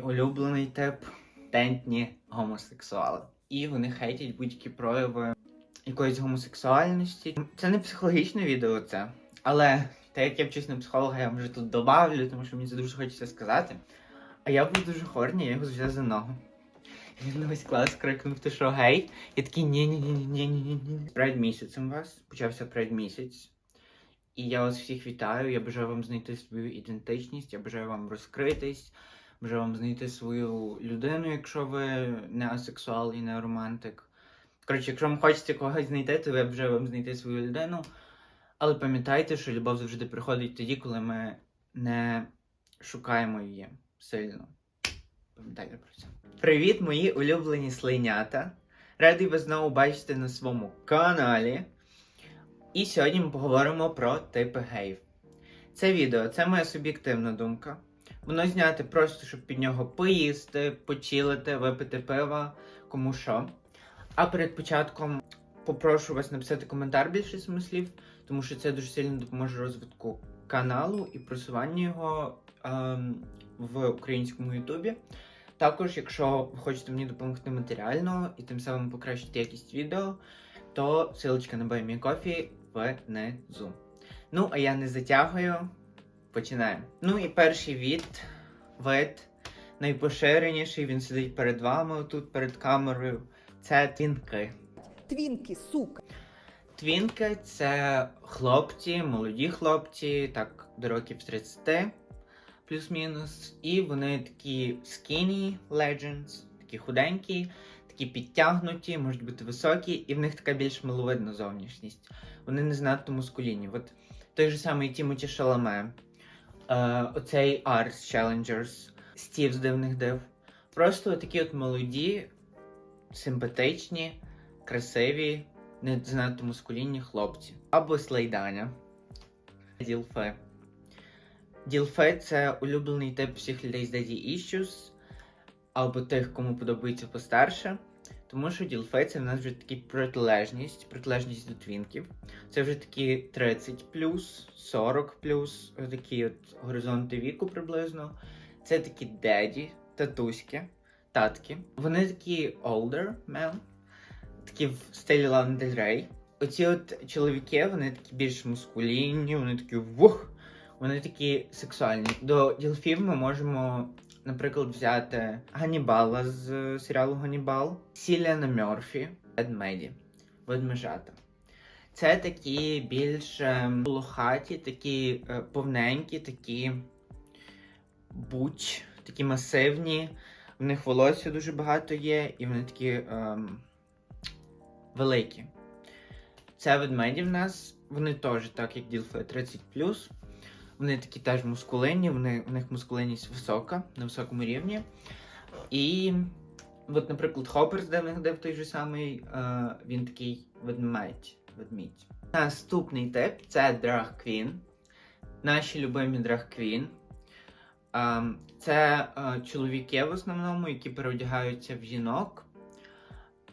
Улюблений тип тентні гомосексуали. І вони хейтять будь-які прояви якоїсь гомосексуальності. Це не психологічне відео, це. Але так як я вчусь на психолога, я вже тут добавлю, тому що мені це дуже хочеться сказати. А я був дуже хорні, я його взяв за ногу. Він на весь клас крикнув, ти що гей? Я такий ні ні ні ні ні ні ні Перед місяцем вас почався перед місяць. І я вас всіх вітаю. Я бажаю вам знайти свою ідентичність, я бажаю вам розкритись, бажаю вам знайти свою людину, якщо ви не асексуал і не романтик. Коротше, якщо вам хочеться когось знайти, то я бажаю вам знайти свою людину. Але пам'ятайте, що любов завжди приходить тоді, коли ми не шукаємо її сильно. Пам'ятайте про це. Привіт, мої улюблені слинята. Радий вас знову бачити на своєму каналі. І сьогодні ми поговоримо про типи геїв. Це відео це моя суб'єктивна думка. Воно зняте просто, щоб під нього поїсти, почилити, випити пива, кому що. А перед початком попрошу вас написати коментар більше слів, тому що це дуже сильно допоможе розвитку каналу і просуванню його ем, в українському Ютубі. Також, якщо ви хочете мені допомогти матеріально і тим самим покращити якість відео, то ссылочка на Buy Me Coffee внизу. Ну, а я не затягую. Починаємо. Ну і перший від, вид, найпоширеніший, він сидить перед вами тут перед камерою. Це твінки. Твінки, сука. Твінки це хлопці, молоді хлопці, так, до років 30 плюс-мінус. І вони такі skinny legends, такі худенькі, такі підтягнуті, можуть бути високі, і в них така більш миловидна зовнішність. Вони не знато мускулінні. От той же самий Тімоті Шаламе, е, оцей Ars Challengers, Стів з дивних див. Просто такі от молоді, симпатичні, красиві, не занадто мускулінні хлопці. Або слайданя. Ділфи. Ділфи це улюблений тип всіх людей з Daddy Issues, або тих, кому подобається постарше. Тому що ділфи це в нас вже такі протилежність, протилежність до твінків. Це вже такі 30 40 такі от горизонти віку приблизно. Це такі деді, татуськи, татки. Вони такі older men, такі в стилі Del Rey. Оці от чоловіки, вони такі більш мускулінні, вони такі вух, вони такі сексуальні. До ділфів ми можемо, наприклад, взяти Ганнібала з е, серіалу Ганнібал, Сіляна Мерфі, ведмеді, ведмежата. Це такі більш е, лохаті, такі е, повненькі, такі буч, такі масивні. В них волосся дуже багато є, і вони такі ем, великі. Це ведмеді в нас, вони теж, так як ділфи 30 Вони такі теж мускулинні, вони, у них мускулинність висока, на високому рівні. І, от, наприклад, Хоппер з дивних див той же самий, е, він такий ведмедь. ведмідь. Наступний тип це Drag Queen. Наші любимі Drag Queen. Е, це е, чоловіки в основному, які переодягаються в жінок.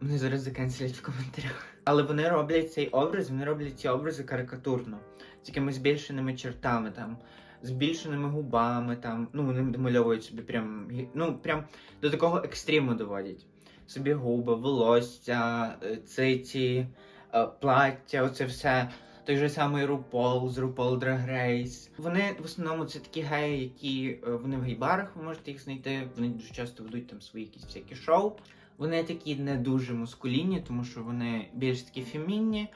Мене зараз заканцелять в коментарях. Але вони роблять цей образ, вони роблять ці образи карикатурно, з якимись збільшеними чертами, там, збільшеними губами, там, ну, вони домальовують собі прям, ну, прям до такого екстриму доводять. Собі губи, волосся, е, циці, е, плаття, оце все. Той же самий Рупол з RuPaul Drag Race. Вони в основному це такі геї, які е, вони в гейбарах, ви можете їх знайти. Вони дуже часто ведуть там свої якісь всякі шоу. Вони такі не дуже мускулінні, тому що вони більш такі фемінні.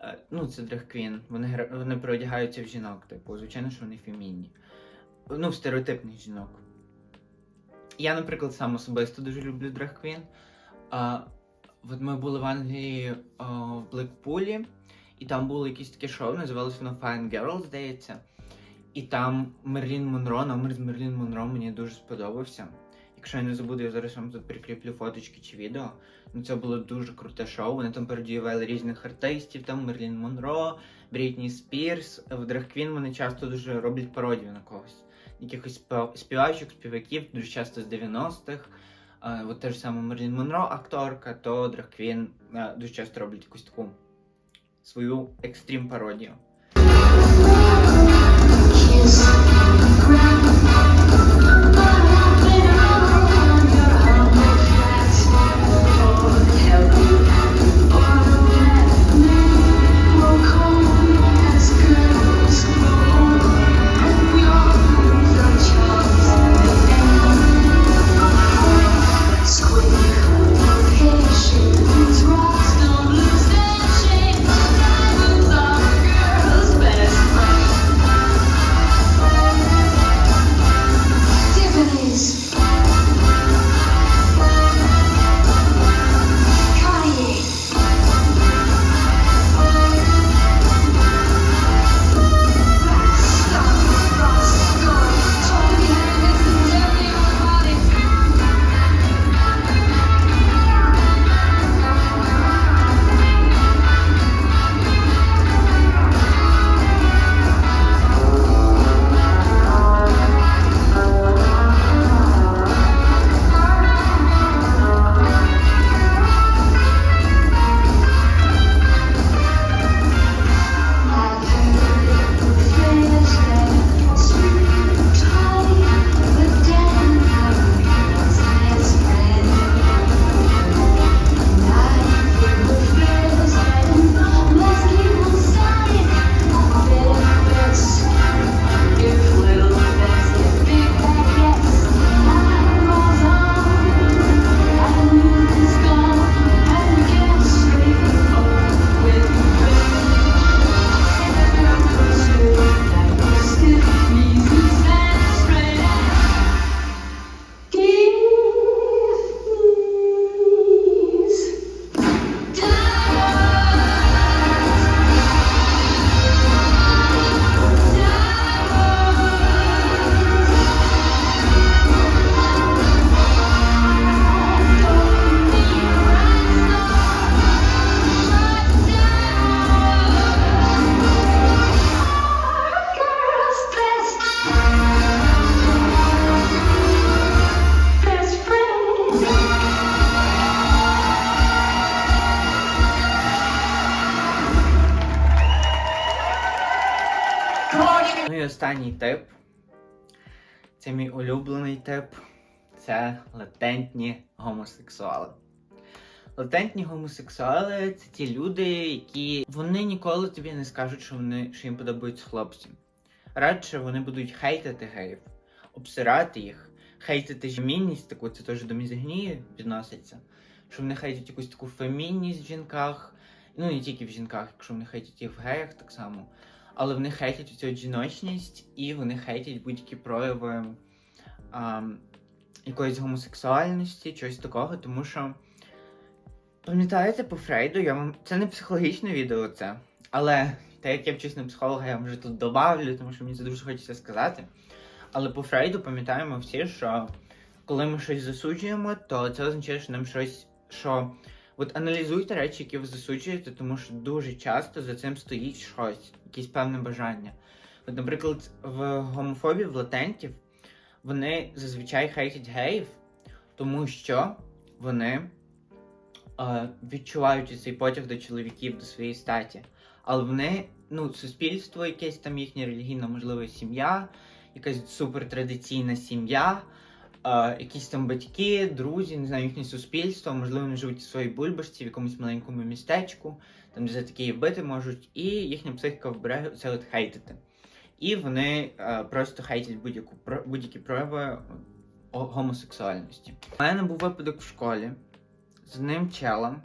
Е, Ну, це драг-квін. Вони, вони переодягаються в жінок, типу, звичайно, що вони фемінні. Ну, в стереотипних жінок. Я, наприклад, сам особисто дуже люблю драг-квін. От ми були в Англії а, в Блекпулі, і там було якесь таке шоу, називалося воно Fine Girl, здається. І там Мерлін Монро, номер з Мерлін Монро мені дуже сподобався. Якщо я не забуду, я зараз вам тут прикріплю фоточки чи відео. Ну це було дуже круте шоу. Вони там передіювали різних артистів, там Мерлін Монро, Брітні Спірс. В Queen вони часто дуже роблять пародію на когось. Якихось співачок, співаків, дуже часто з 90-х. Е, От те ж саме Мерлін Монро, акторка, то Queen е, дуже часто роблять якусь таку свою екстрім пародію. Останній тип. Це мій улюблений тип. Це латентні гомосексуали. Латентні гомосексуали це ті люди, які вони ніколи тобі не скажуть, що вони що їм подобаються хлопці. Радше вони будуть хейтити геїв, обсирати їх, хейтити жемінність таку, це теж до мізогнії відноситься. Що вони хейтять якусь таку фемінність в жінках, ну не тільки в жінках, якщо вони хейтять їх в геях так само. Але вони хейтять цю жіночність і вони хейтять будь-які прояви а, якоїсь гомосексуальності, чогось такого, тому що. Пам'ятаєте по Фрейду, я вам. Це не психологічне відео, це. Але так як я вчусь на психолога, я вже тут добавлю, тому що мені це дуже хочеться сказати. Але по Фрейду пам'ятаємо всі, що коли ми щось засуджуємо, то це означає, що нам щось. що От аналізуйте речі, які ви засуджуєте, тому що дуже часто за цим стоїть щось, якесь певне бажання. От, наприклад, в гомофобії, в латентів, вони зазвичай хейтять геїв, тому що вони е, відчувають цей потяг до чоловіків, до своєї статі. Але вони, ну, суспільство, якесь там їхня релігійна, можливо, сім'я, якась супертрадиційна сім'я, е, якісь там батьки, друзі, не знаю, їхнє суспільство, можливо, вони живуть у своїй бульбашці в якомусь маленькому містечку, там де такі вбити можуть, і їхня психіка вбирає це от хейтити. І вони е, просто хейтять будь-яку про- будь-які прояви гомосексуальності. У мене був випадок в школі з одним челом.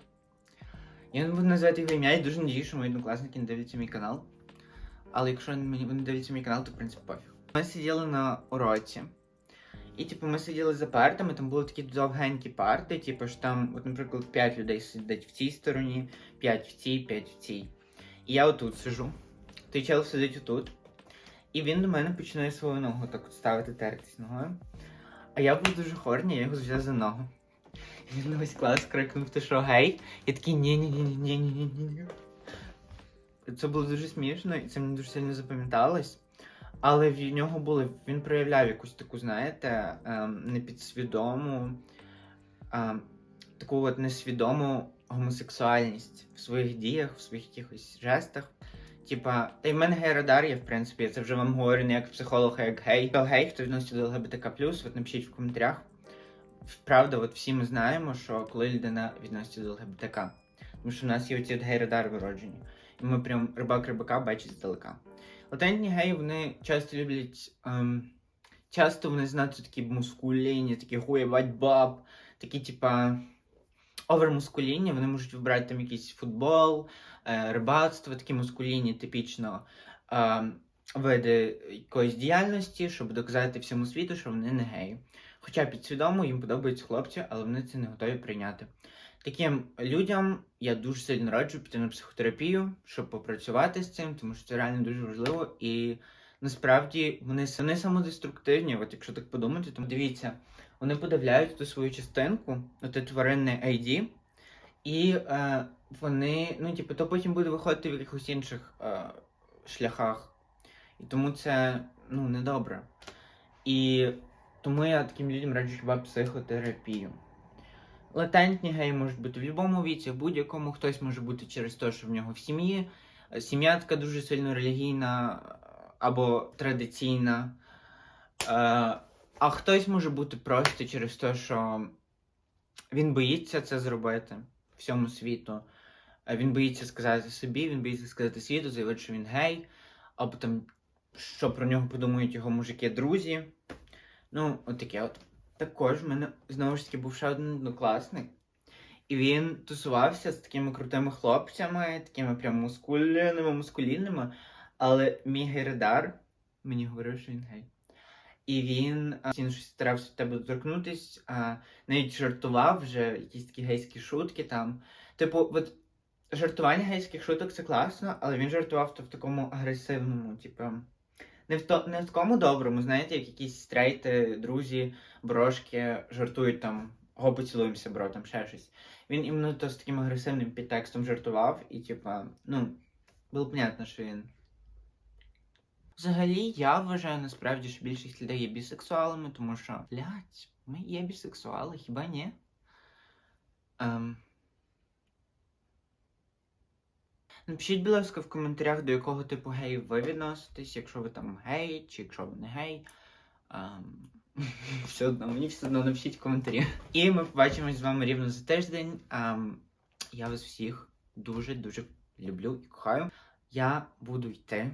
Я не буду називати його ім'я, я дуже надію, що мої однокласники не дивляться мій канал. Але якщо вони дивляться мій канал, то в принципі пофіг. Ми сиділи на уроці. І, типу, ми сиділи за партами, там були такі довгенькі парти, типу що там, от, наприклад, 5 людей сидять в цій стороні, 5 в цій, 5 в цій. І я отут сижу. Той чел сидить отут. І він до мене починає свою ногу так от ставити тертись ногою. А я був дуже хорні, я його взяв за ногу. І він весь клас крикнув, ти що гей? і такий ні-ні-ні-ні-ні-ні-ні-ні. Це було дуже смішно, і це мені дуже сильно запам'яталось. Але в нього були, він проявляв якусь таку, знаєте, ем, непідсвідому, ем, таку от несвідому гомосексуальність в своїх діях, в своїх якихось жестах. Типа, та й в мене гей-радар є, в принципі, я це вже вам говорю не як психолог, а як гей. Хто гей, хто відноситься до ЛГБТК+, от напишіть в коментарях. Правда, от всі ми знаємо, що коли людина відноситься до ЛГБТК. Тому що в нас є оці гей-радар вироджені. І ми прям рибак рибака бачить здалека. Латентні геї, вони часто люблять. Ем, часто вони знати такі мускулінні, такі хуєбать баб, такі, типа. Овермускулінні, вони можуть вибрати там якийсь футбол, е, рибацтво, такі мускулінні, типічно е, види якоїсь діяльності, щоб доказати всьому світу, що вони не геї. Хоча підсвідомо їм подобаються хлопці, але вони це не готові прийняти. Таким людям я дуже сильно раджу піти на психотерапію, щоб попрацювати з цим, тому що це реально дуже важливо. І насправді вони, вони самодеструктивні. От якщо так подумати, то дивіться, вони подавляють ту свою частинку, оте тваринне ID, і е, вони, ну, типу, то потім буде виходити в якихось інших е, шляхах. І тому це ну, недобре. І тому я таким людям раджу хіба психотерапію. Латентні геї можуть бути в будь-якому віці, в будь-якому хтось може бути через те, що в нього в сім'ї. Сім'я така дуже сильно релігійна е, або традиційна. Е, а хтось може бути просто через те, що він боїться це зробити всьому світу. Е, Він боїться сказати собі, він боїться сказати світу, заявити, що він гей, або там, що про нього подумають його мужики-друзі. Ну, от таке от. Також в мене знову ж таки був ще один однокласник. І він тусувався з такими крутими хлопцями, такими прям мускулінними, мускулінними. Але мій гейрадар мені говорив, що він гей. І він він щось старався до тебе доторкнутись, а, навіть жартував вже якісь такі гейські шутки там. Типу, от жартування гейських шуток це класно, але він жартував то в такому агресивному, типу. Не в, то, не в такому доброму, знаєте, як якісь стрейти, друзі, брошки жартують там, го поцілуємося, бро, там ще щось. Він іменно то з таким агресивним підтекстом жартував, і типа, ну, було понятно, що він. Взагалі, я вважаю насправді, що більшість людей є бісексуалами, тому що, блядь, ми є бісексуали, хіба ні? Ем... Напишіть, будь ласка, в коментарях, до якого типу геїв ви відноситесь, якщо ви там гей, чи якщо ви не гей. Ем, все одно, мені все одно напишіть коментарі. І ми побачимось з вами рівно за тиждень. Ем, я вас всіх дуже-дуже люблю і кохаю. Я буду йти.